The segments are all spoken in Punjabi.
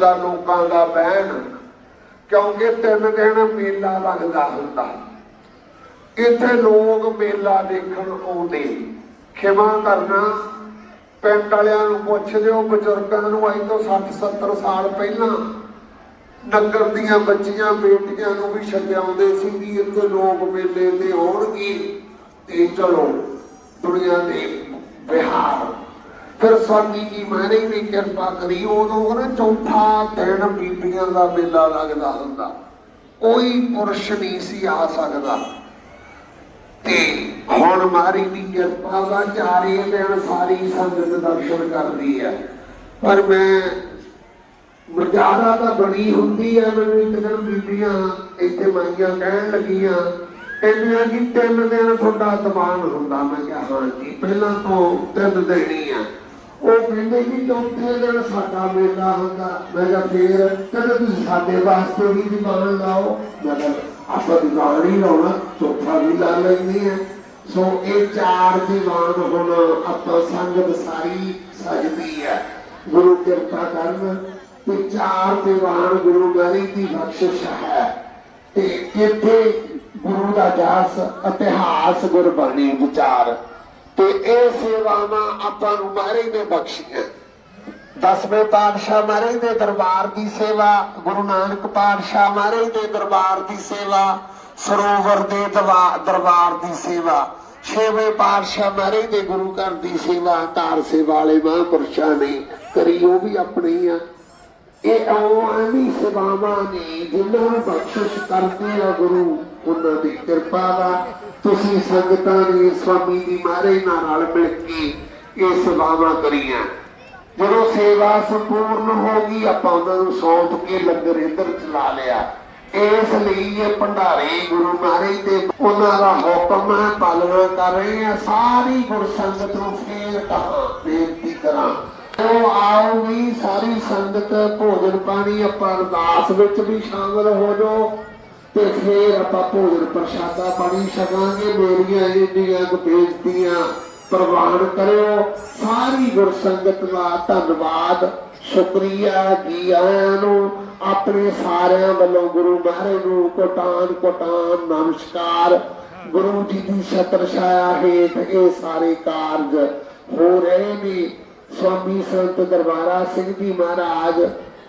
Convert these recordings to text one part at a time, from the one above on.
ਦਾ ਲੋਕਾਂ ਦਾ ਬਹਿਣ, ਕਿਉਂਕਿ ਤਿੰਨ ਦਿਨ ਮੇਲਾ ਲੱਗਦਾ ਹੁੰਦਾ। ਇੱਥੇ ਲੋਕ ਮੇਲਾ ਦੇਖਣ ਆਉਂਦੇ। ਖਿਮਾ ਕਰਨਾ, ਪਿੰਡ ਵਾਲਿਆਂ ਨੂੰ ਪੁੱਛਦੇ ਹੋ ਬਜ਼ੁਰਗਾਂ ਨੂੰ, ਅੱਜ ਤੋਂ 60 70 ਸਾਲ ਪਹਿਲਾਂ ਨਗਰ ਦੀਆਂ ਬੱਚੀਆਂ, ਬੇਟੀਆਂ ਨੂੰ ਵੀ ਛੱਡਿਆਉਂਦੇ ਸੀ ਕਿ ਇੱਥੇ ਲੋਕ ਮੇਲੇ ਤੇ ਆਉਣਗੇ। ਤੇ ਚਲੋ, ਦੁਨੀਆ ਦੇ ਵਿਹਾਰ ਫਿਰ ਸਵਾਮੀ ਜੀ ਮਹਾਰਾਜ ਨੇ ਕਿਰਪਾ ਕਰੀ, ਉਦੋਂ ਕਹਿੰਦੇ ਚੌਥਾ ਦਿਨ ਬੀਬੀਆਂ ਦਾ ਮੇਲਾ ਲੱਗਦਾ ਹੁੰਦਾ। ਕੋਈ ਪੁਰਸ਼ ਨਹੀਂ ਸੀ ਆ ਸਕਦਾ। ਤੇ ਹੁਣ ਮਾਰੀ ਦੀ ਕਿਰਪਾ ਦਾ ਚਾਰੇ ਦਿਨ ਸਾਰੀ ਸੰਗਤ ਦਰਸ਼ਨ ਕਰਦੀ ਹੈ। ਪਰ ਮੈਂ ਮਰਜ਼ਾਦਾ ਤਾਂ ਬਣੀ ਹੁੰਦੀ ਹੈ, ਮੈਨੂੰ ਇੱਕ ਦਿਨ ਬੀਬੀਆਂ ਇੱਥੇ ਮਾਈਆਂ ਕਹਿਣ ਲੱਗੀਆਂ, ਕਹਿੰਦੀਆਂ ਕਿ ਤਿੰਨ ਦਿਨ ਤੁਹਾਡਾ ਤਮਾਨ ਹੁੰਦਾ। ਮੈਂ ਕਿਹਾ, ਹਾਂ ਜੀ, ਪਹਿਲਾਂ ਤੋਂ ਤਿੰਨ ਦਿਨ ਹੀ ਆ। ਉਹ ਕਹਿੰਦੇ ਕਿ ਚੌਥੇ ਦਿਨ ਸਾਡਾ ਮੇਲਾ ਹੁੰਦਾ। ਮੈਂ ਕਿਹਾ ਫੇਰ, ਕਹਿੰਦੇ ਤੁਸੀਂ ਸਾਡੇ ਵਾਸਤੇ ਵੀ ਦੀਵਾਨ ਲਾਓ। ਮੈਂ ਕਿਹਾ, ਆਪਾਂ ਦੀਵਾਨ ਹੀ ਲਾਉਣਾ, ਚੌਥਾ ਵੀ ਲਾ ਲੈਂਦੇ ਆ ਸੋ ਇਹ ਚਾਰ ਦੀਵਾਨ ਹੁਣ ਆਪਾਂ ਸੰਗਤ ਸਾਰੀ ਸਜਦੀ ਹੈ ਗੁਰੂ ਕਿਰਪਾ ਕਰਨ ਤੇ ਚਾਰ ਦੀਵਾਨ ਗੁਰੂ ਗਰੀ ਦੀ ਬਖਸ਼ਿਸ਼ ਹੈ। ਤੇ ਇੱਥੇ ਗੁਰੂ ਦਾ ਜਾਸ ਇਤਿਹਾਸ ਗੁਰਬਾਣੀ ਵਿਚਾਰ। ਤੇ ਇਹ ਸੇਵਾਵਾਂ ਆਪਾਂ ਨੂੰ ਮਾਰੇ ਨੇ ਬਖਸ਼ੀਆਂ। ਦਸਵੇਂ ਪਾਤਸ਼ਾਹ ਮਹਾਰਾਜ ਦੇ ਦਰਬਾਰ ਦੀ ਸੇਵਾ, ਗੁਰੂ ਨਾਨਕ ਪਾਤਸ਼ਾਹ ਮਹਾਰਾਜ ਦੇ ਦਰਬਾਰ ਦੀ ਸੇਵਾ, ਸਰੋਵਰ ਦੇ ਦਵਾ- ਦਰਬਾਰ ਦੀ ਸੇਵਾ, ਛੇਵੇਂ ਪਾਤਸ਼ਾਹ ਮਹਾਰਾਜ ਦੇ ਗੁਰੂ ਘਰ ਦੀ ਸੇਵਾ ਧਾਰ ਸੇਵਾ ਵਾਲੇ ਮਹਾਂਪੁਰਸ਼ਾਂ ਨੇ ਕਰੀ, ਉਹ ਵੀ ਆਪਣੀ ਆ। ਇਹ ਆਵਾਨੀ ਸੇਵਾਵਾਂ ਨੇ, ਜਿਨ੍ਹਾਂ ਨੂੰ ਬਖਸ਼ਿਸ਼ ਕਰਦੇ ਆ ਗੁਰੂ। ਉਹਨਾਂ ਦੀ ਕਿਰਪਾ ਦਾ ਤੁਸੀਂ ਸੰਗਤਾਂ ਨੇ, ਸਵਾਮੀ ਦੀ ਮਾਰੇ ਨਾਲ ਮਿਲ ਕੇ ਇਹ ਸੇਵਾਵਾਂ ਕਰੀਆਂ। ਜਦੋਂ ਸੇਵਾ ਸੰਪੂਰਨ ਹੋ ਗਈ, ਆਪਾਂ ਉਹਨਾਂ ਨੂੰ ਸੌਂਪ ਕੇ ਲੰਗਰ ਇੱਧਰ ਚਲਾ ਲਿਆ। ਇਸ ਲਈ ਇਹ ਭੰਡਾਰੇ ਗੁਰੂ ਮਹਾਰਾਜ ਦੇ ਉਹਨਾਂ ਦਾ ਹੁਕਮ ਹੈ, ਪਾਲਣਾ ਕਰ ਰਹੇ ਆ, ਸਾਰੀ ਗੁਰਸੰਗਤ ਨੂੰ ਫੇਰ ਕਹਾਂ, ਬੇਨਤੀ ਕਰਾਂ। ਉਹ ਆਓ ਵੀ ਸਾਰੀ ਸੰਗਤ ਭੋਜਨ ਪਾਣੀ ਆਪਾਂ ਅਰਦਾਸ ਵਿੱਚ ਵੀ ਸ਼ਾਮਲ ਹੋ ਜਾਓ ਤੇ ਫੇਰ ਆਪਾਂ ਭੋਜਨ ਪ੍ਰਸ਼ਾਦਾ ਪਾਣੀ ਛਕਾਂਗੇ। ਮੇਰੀਆਂ ਇੰਨੀਆਂ ਕੁ ਬੇਨਤੀਆਂ ਪ੍ਰਵਾਨ ਕਰਿਓ। ਸਾਰੀ ਗੁਰਸੰਗਤ ਦਾ ਧੰਨਵਾਦ। ਸ਼ੁਕਰੀਆ ਜੀ ਆਇਆਂ ਨੂੰ। ਆਪਣੇ ਸਾਰਿਆਂ ਵੱਲੋਂ ਗੁਰੂ ਮਹਾਰਾਜ ਨੂੰ ਕੋਟਾਨ ਕੋਟਾਨ ਨਮਸਕਾਰ। ਗੁਰੂ ਜੀ ਦੀ ਛਤਰ ਛਾਇਆ ਹੇਠ ਇਹ ਸਾਰੇ ਕਾਰਜ ਹੋ ਰਹੇ ਨੇ। ਸਵਾਮੀ ਸੰਤ ਦਰਬਾਰਾ ਸਿੰਘ ਜੀ ਮਹਾਰਾਜ,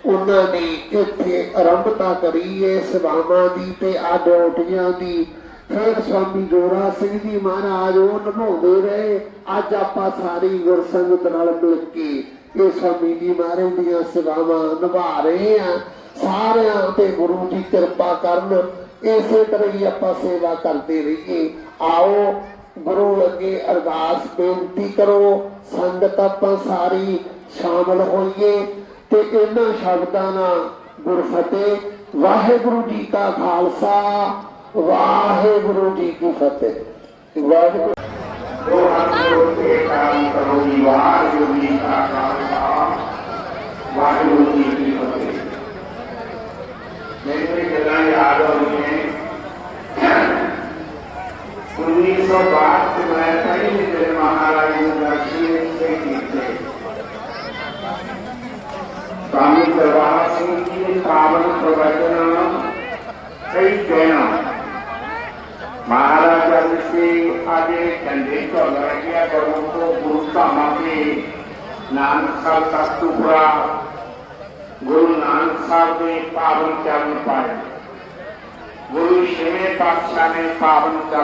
ਉਹਨਾਂ ਨੇ ਇੱਥੇ ਆਰੰਭਤਾ ਕਰੀ ਹੈ ਸੇਵਾਵਾਂ ਦੀ ਤੇ ਆ ਡਿਊਟੀਆਂ ਦੀ। ਫਿਰ ਸਵਾਮੀ ਜੋਰਾ ਸਿੰਘ ਜੀ ਮਹਾਰਾਜ ਉਹ ਨਿਭਾਉਂਦੇ ਰਹੇ। ਅੱਜ ਆਪਾਂ ਸਾਰੀ ਗੁਰਸੰਗਤ ਨਾਲ ਮਿਲ ਕੇ ਇਹ ਸਵਾਮੀ ਜੀ ਮਹਾਰਾਜ ਦੀਆਂ ਸੇਵਾਵਾਂ ਨਿਭਾ ਰਹੇ ਆ ਸਾਰਿਆਂ ਤੇ ਗੁਰੂ ਜੀ ਕਿਰਪਾ ਕਰਨ, ਇਸੇ ਤਰ੍ਹਾਂ ਹੀ ਆਪਾਂ ਸੇਵਾ ਕਰਦੇ ਰਹੀਏ। ਆਓ ਗੁਰੂ ਅੱਗੇ ਅਰਦਾਸ ਬੇਨਤੀ ਕਰੋ, ਸੰਗਤ ਆਪਾਂ ਸਾਰੀ ਸ਼ਾਮਲ ਹੋਈਏ ਤੇ ਇਹਨਾਂ ਸ਼ਬਦਾਂ ਨਾਲ ਗੁਰਫਤਿਹ ਵਾਹਿਗੁਰੂ ਜੀ ਕਾ ਖਾਲਸਾ, ਵਾਹਿਗੁਰੂ ਜੀ ਕੀ ਫਤਿਹ। ਵਾਹਿਗੁਰੂ ਵਾਹਿਗੁਰੂ ਜੀ ਕਾ ਕਰੋ ਜੀ ਵਾਹਿਗੁਰੂ ਜੀ ਕਾ ਖਾਲਸਾ ਵਾਹਿਗੁਰੂ ਜੀ ਕੀ ਫਤਿਹ ਮੈਨੂੰ ਇਹ ਗੱਲਾਂ ਯਾਦ ਆਉਂਦੀਆਂ 1912 से मैं कई मेरे महाराज दर्शन से थे स्वामी दरबार सिंह जी ने पावन प्रवचन कई कहना महाराजा से आगे झंडे तो लड़किया करो तो गुरु धामा के नानक साहब का टुकड़ा गुरु नानक साहब ने पावन चरण पाए गुरु छेवें पातशाह ने पावन चरण